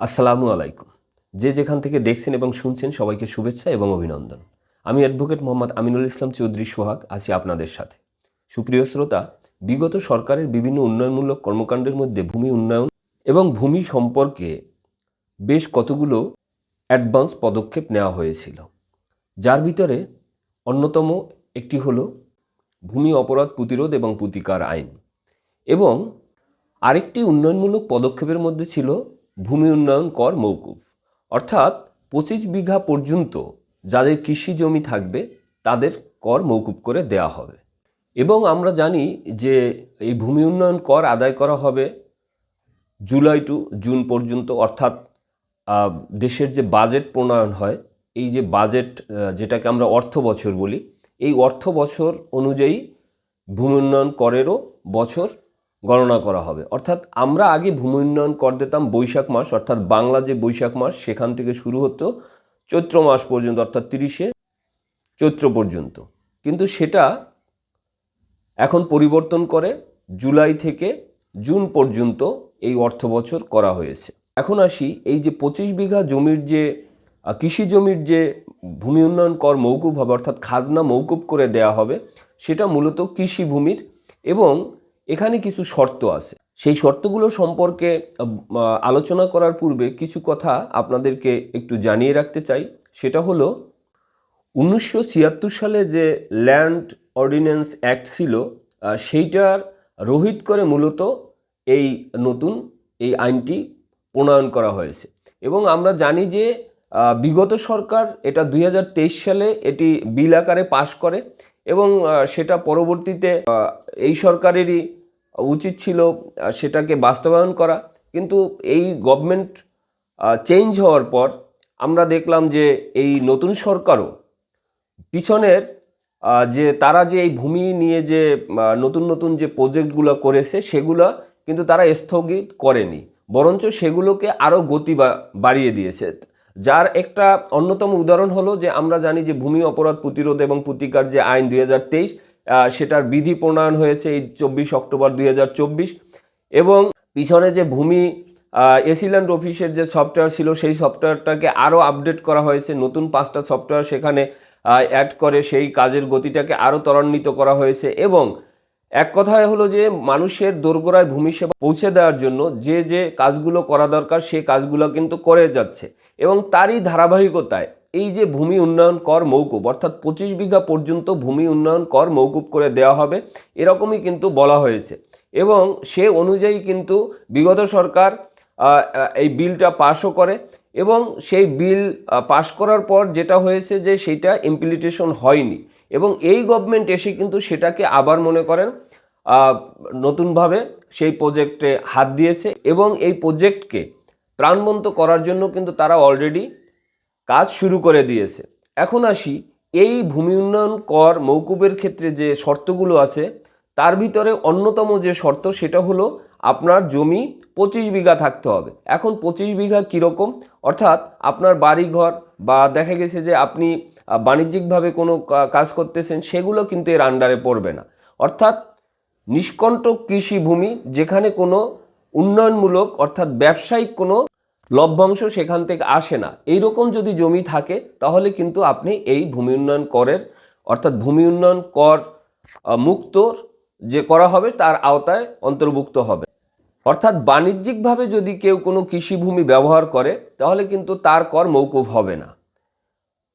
আসসালামু আলাইকুম। যে যেখান থেকে দেখছেন এবং শুনছেন সবাইকে শুভেচ্ছা এবং অভিনন্দন। আমি অ্যাডভোকেট মোহাম্মদ আমিনুল ইসলাম চৌধুরী সোহাগ, আছি আপনাদের সাথে। সুপ্রিয় শ্রোতা, বিগত সরকারের বিভিন্ন উন্নয়নমূলক কর্মকাণ্ডের মধ্যে ভূমি উন্নয়ন এবং ভূমি সম্পর্কে বেশ কতগুলো অ্যাডভান্স পদক্ষেপ নেওয়া হয়েছিল। যার ভিতরে অন্যতম একটি হলো ভূমি অপরাধ প্রতিরোধ এবং প্রতিকার আইন। এবং আরেকটি উন্নয়নমূলক পদক্ষেপের মধ্যে ছিল ভূমি উন্নয়ন কর মৌকুফ। অর্থাৎ পঁচিশ বিঘা পর্যন্ত যাদের কৃষি জমি থাকবে, তাদের কর মৌকুফ করে দেয়া হবে। এবং আমরা জানি যে এই ভূমি উন্নয়ন কর আদায় করা হবে জুলাই টু জুন পর্যন্ত, অর্থাৎ দেশের যে বাজেট প্রণয়ন হয়, এই যে বাজেট যেটাকে আমরা অর্থ বছর বলি, এই অর্থ বছর অনুযায়ী ভূমি উন্নয়ন করেরও বছর গণনা করা হবে। অর্থাৎ আমরা আগে ভূমি উন্নয়ন কর দিতাম বৈশাখ মাস, অর্থাৎ বাংলা যে বৈশাখ মাস, সেখান থেকে শুরু হতো চৈত্র মাস পর্যন্ত, অর্থাৎ তিরিশে চৈত্র পর্যন্ত। কিন্তু সেটা এখন পরিবর্তন করে জুলাই থেকে জুন পর্যন্ত এই অর্থ বছর করা হয়েছে। এখন আসি এই যে পঁচিশ বিঘা জমির যে কৃষি জমির যে ভূমি উন্নয়ন কর মৌকুব হবে, অর্থাৎ খাজনা মৌকুব করে দেয়া হবে, সেটা মূলত কৃষি ভূমির এবং এখানে কিছু শর্ত আছে। সেই শর্তগুলো সম্পর্কে আলোচনা করার পূর্বে কিছু কথা আপনাদেরকে একটু জানিয়ে রাখতে চাই। সেটা হলো, উনিশশো ছিয়াত্তর সালে যে ল্যান্ড অর্ডিন্যান্স অ্যাক্ট ছিল সেইটার রোহিত করে মূলত এই নতুন এই আইনটি প্রণয়ন করা হয়েছে। এবং আমরা জানি যে বিগত সরকার এটা দু হাজার তেইশ সালে এটি বিল আকারে পাশ করে এবং সেটা পরবর্তীতে এই সরকারেরই উচিত ছিল সেটাকে বাস্তবায়ন করা। কিন্তু এই গভর্নমেন্ট চেঞ্জ হওয়ার পর আমরা দেখলাম যে এই নতুন সরকারও পিছনের যে তারা যে এই ভূমি নিয়ে যে নতুন নতুন যে প্রজেক্টগুলো করেছে, সেগুলো কিন্তু তারা স্থগিত করেনি। বরঞ্চ সেগুলোকে আরও গতি বাড়িয়ে দিয়েছে। যার একটা অন্যতম উদাহরণ হলো যে আমরা জানি যে ভূমি অপরাধ প্রতিরোধ এবং প্রতিকার যে আইন দুই হাজার তেইশ সেটার বিধি প্রণয়ন হয়েছে এই চব্বিশ অক্টোবর দুই হাজার চব্বিশ। এবং পিছনে যে ভূমি এসিল্যান্ড অফিসের যে সফটওয়্যার ছিল, সেই সফটওয়্যারটাকে আরও আপডেট করা হয়েছে। নতুন পাঁচটা সফটওয়্যার সেখানে অ্যাড করে সেই কাজের গতিটাকে আরও ত্বরান্বিত করা হয়েছে। এবং এক কথায় হলো যে, মানুষের দোরগোড়ায় ভূমি সেবা পৌঁছে দেওয়ার জন্য যে যে কাজগুলো করা দরকার, সে কাজগুলো কিন্তু করে যাচ্ছে। এবং তারই ধারাবাহিকতায় এই যে ভূমি উন্নয়ন কর মৌকুব, অর্থাৎ পঁচিশ বিঘা পর্যন্ত ভূমি উন্নয়ন কর মৌকুব করে দেওয়া হবে, এরকমই কিন্তু বলা হয়েছে। এবং সে অনুযায়ী কিন্তু বিগত সরকার এই বিলটা পাশও করে এবং সেই বিল পাশ করার পর যেটা হয়েছে যে সেটা ইমপ্লিটেশন হয়নি। এবং এই গভর্নমেন্ট এসে কিন্তু সেটাকে আবার মনে করেন নতুনভাবে সেই প্রজেক্টে হাত দিয়েছে এবং এই প্রজেক্টকে প্রাণবন্ত করার জন্য কিন্তু তারা অলরেডি কাজ শুরু করে দিয়েছে। এখন আসি এই ভূমি উন্নয়ন কর মৌকুবের ক্ষেত্রে যে শর্তগুলো আছে, তার ভিতরে অন্যতম যে শর্ত সেটা হলো আপনার জমি পঁচিশ বিঘা থাকতে হবে। এখন পঁচিশ বিঘা কীরকম? অর্থাৎ আপনার বাড়িঘর বা দেখা গেছে যে আপনি বাণিজ্যিকভাবে কোনো কাজ করতেছেন, সেগুলো কিন্তু এর আন্ডারে পড়বে না। অর্থাৎ নিষ্কণ্টক কৃষি ভূমি যেখানে কোনো উন্নয়নমূলক অর্থাৎ ব্যবসায়িক কোনো লভ্যাংশ সেখান থেকে আসে না। এই রকম যদি জমি থাকে তাহলে কিন্তু আপনি এই ভূমি উন্নয়ন করের অর্থাৎ ভূমি উন্নয়ন কর আহ, মুক্তর যে করা হবে তার আওতায় অন্তর্ভুক্ত হবে। অর্থাৎ বাণিজ্যিকভাবে যদি কেউ কোনো কৃষিভূমি ব্যবহার করে তাহলে কিন্তু তার কর মৌকুফ হবে না।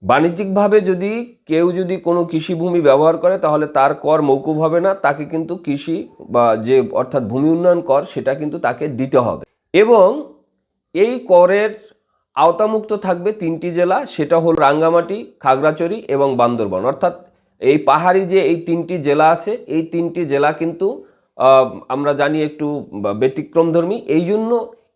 বাণিজ্যিকভাবে যদি কেউ যদি কোনো কৃষিভূমি ব্যবহার করে তাহলে তার কর মৌকুব হবে না। তাকে কিন্তু কৃষি বা যে অর্থাৎ ভূমি উন্নয়ন কর সেটা কিন্তু তাকে দিতে হবে। এবং এই করের আওতামুক্ত থাকবে তিনটি জেলা, সেটা হল রাঙ্গামাটি, খাগড়াছড়ি এবং বান্দরবান। অর্থাৎ এই পাহাড়ি যে এই তিনটি জেলা আছে, এই তিনটি জেলা কিন্তু আমরা জানি একটু ব্যতিক্রমধর্মী এই জন্য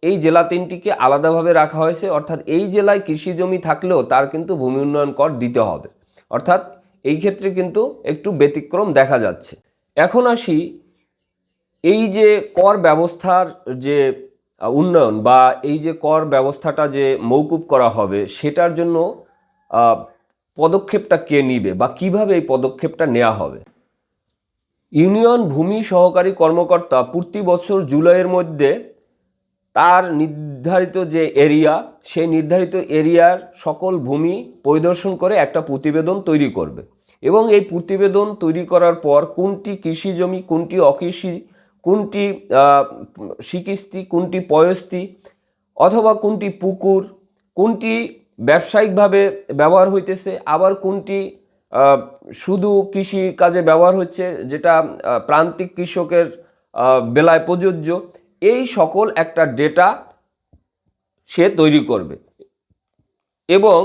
এই জেলা তিনটিকে আলাদাভাবে রাখা হয়েছে। অর্থাৎ এই জেলায় কৃষি জমি থাকলেও তার কিন্তু ভূমি উন্নয়ন কর দিতে হবে। অর্থাৎ এই ক্ষেত্রে কিন্তু একটু ব্যতিক্রম দেখা যাচ্ছে। এখন আসি এই যে কর ব্যবস্থার যে উন্নয়ন বা এই যে কর ব্যবস্থাটা যে মৌকুব করা হবে, সেটার জন্য পদক্ষেপটা কে নিবে বা কীভাবে এই পদক্ষেপটা নেওয়া হবে? ইউনিয়ন ভূমি সহকারী কর্মকর্তা প্রতি বছর জুলাইয়ের মধ্যে তার নির্ধারিত যে এরিয়া সেই নির্ধারিত এরিয়ার সকল ভূমি পরিদর্শন করে একটা প্রতিবেদন তৈরি করবে। এবং এই প্রতিবেদন তৈরি করার পর কোনটি কৃষি জমি, কোনটি অকৃষি কোনটি আহ, সিকিস্তি কোনটি পয়স্তি অথবা কোনটি পুকুর কোনটি ব্যবসায়িকভাবে ব্যবহার হইতেছে আবার কোনটি শুধু কৃষি কাজে ব্যবহার হচ্ছে যেটা প্রান্তিক কৃষকের বেলায় প্রযোজ্য এই সকল একটা ডেটা সে তৈরি করবে। এবং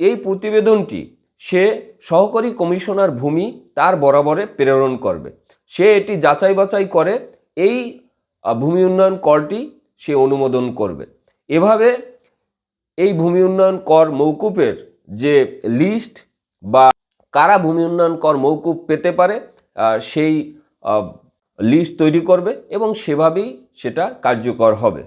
এই প্রতিবেদনটি সে সহকারী কমিশনার ভূমি তার বরাবরে প্রেরণ করবে। সে এটি যাচাই বাছাই করে এই ভূমি উন্নয়ন করটি সে অনুমোদন করবে। এভাবে এই ভূমি উন্নয়ন কর মৌকুপের যে লিস্ট বা কারা ভূমি উন্নয়ন কর মৌকুপ পেতে পারে সেই লিস্ট তৈরি করবে এবং সেভাবেই সেটা কার্যকর হবে।